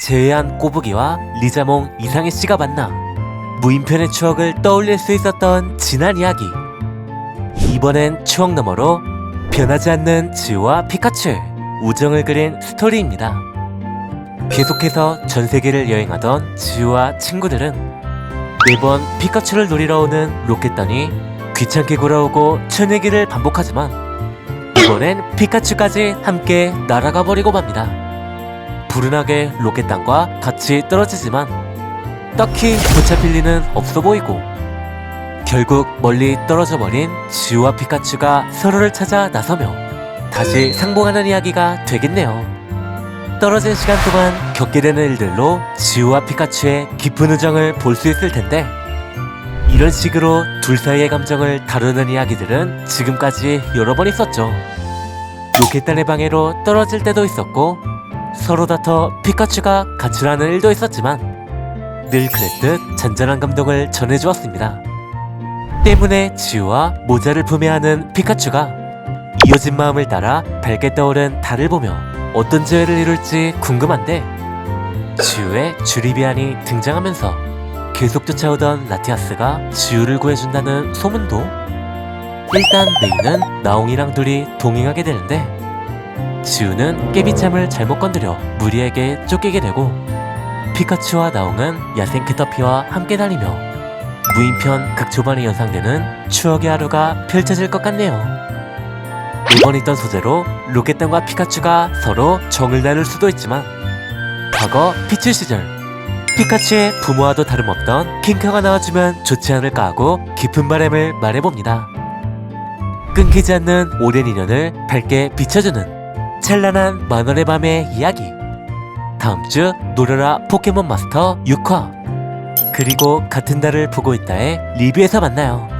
제외한 꼬부기와 리자몽 이상희 씨가 만나 무인편의 추억을 떠올릴 수 있었던 지난 이야기. 이번엔 추억 너머로 변하지 않는 지우와 피카츄의 우정을 그린 스토리입니다. 계속해서 전 세계를 여행하던 지우와 친구들은 매번 피카츄를 노리러 오는 로켓단이 귀찮게 굴어오고 천얘기를 반복하지만 이번엔 피카츄까지 함께 날아가 버리고 맙니다. 불운하게 로켓단과 같이 떨어지지만 딱히 붙잡힐 리는 없어 보이고 결국 멀리 떨어져 버린 지우와 피카츄가 서로를 찾아 나서며 다시 상봉하는 이야기가 되겠네요. 떨어진 시간 동안 겪게 되는 일들로 지우와 피카츄의 깊은 우정을 볼 수 있을 텐데 이런 식으로 둘 사이의 감정을 다루는 이야기들은 지금까지 여러 번 있었죠. 로켓단의 방해로 떨어질 때도 있었고 서로 다퉈 피카츄가 가출하는 일도 있었지만 늘 그랬듯 잔잔한 감동을 전해주었습니다. 때문에 지우와 모자를 품에하는 피카츄가 이어진 마음을 따라 밝게 떠오른 달을 보며 어떤 재회를 이룰지 궁금한데 지우의 주리비안이 등장하면서 계속 쫓아오던 라티아스가 지우를 구해준다는 소문도 일단 메이는 나옹이랑 둘이 동행하게 되는데 지우는 깨비참을 잘못 건드려 무리에게 쫓기게 되고 피카츄와 나옹은 야생 캐터피와 함께 다니며 무인편 극초반에 연상되는 추억의 하루가 펼쳐질 것 같네요. 이번 있던 소재로 로켓단과 피카츄가 서로 정을 나눌 수도 있지만 과거 피츄 시절 피카츄의 부모와도 다름없던 킹카가 나와주면 좋지 않을까 하고 깊은 바람을 말해봅니다. 끊기지 않는 오랜 인연을 밝게 비춰주는 찬란한 만원의 밤의 이야기 다음 주 노려라 포켓몬 마스터 6화 그리고 같은 달을 보고 있다의 리뷰에서 만나요.